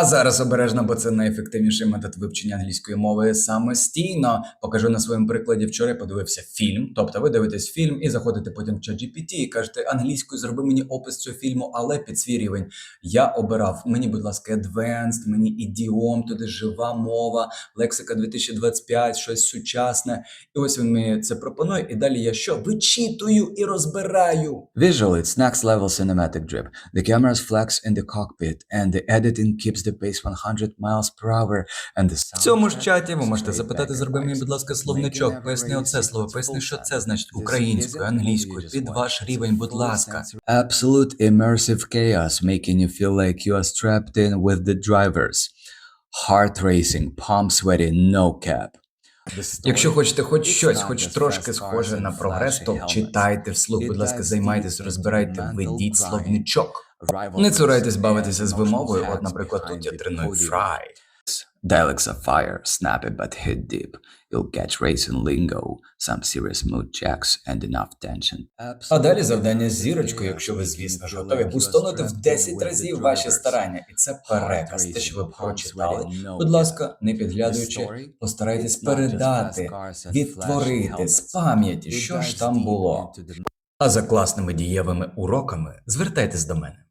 А зараз обережно, бо це найефективніший метод вивчення англійської мови самостійно. Покажу на своєму прикладі. Вчора я подивився фільм. Тобто ви дивитесь фільм і заходите потім в ChatGPT і кажете англійською, зроби мені опис цього фільму, але під свій рівень. Я обирав мені, будь ласка, advanced, мені ідіом, туди жива мова, лексика 2025, щось сучасне. І ось він мені це пропонує. І далі я що? Вичитую і розбираю. Visual, it's next level cinematic drip. The cameras flex in the cockpit, and the editing keeps the pace 100 miles per hour, and the В цьому ж чаті ви можете запитати, зроби мені, будь ласка, словничок. Поясни оце слово, поясни, що це значить українською, англійською, під ваш рівень, будь ласка. Absolute immersive chaos, making you feel like you are strapped in with the drivers. Heart racing, palm sweaty, no cap. Якщо хочете хоч щось, хоч трошки схоже на прогрес, то читайте вслух, будь ласка, займайтесь, розбирайте, ведіть словничок. Не цурайтесь бавитися з вимовою. От, наприклад, тут я треную fry. Dialects are fire, snappy but hit deep. You'll catch racing lingo, some serious mood checks, and enough tension. А далі завдання з зірочкою, якщо ви, звісно ж, готові бустонути в 10 разів ваші старання. І це переказ, те, що ви прочитали. Будь ласка, не підглядуючи, постарайтесь передати, відтворити з пам'яті, що ж там було. А за класними дієвими уроками звертайтесь до мене.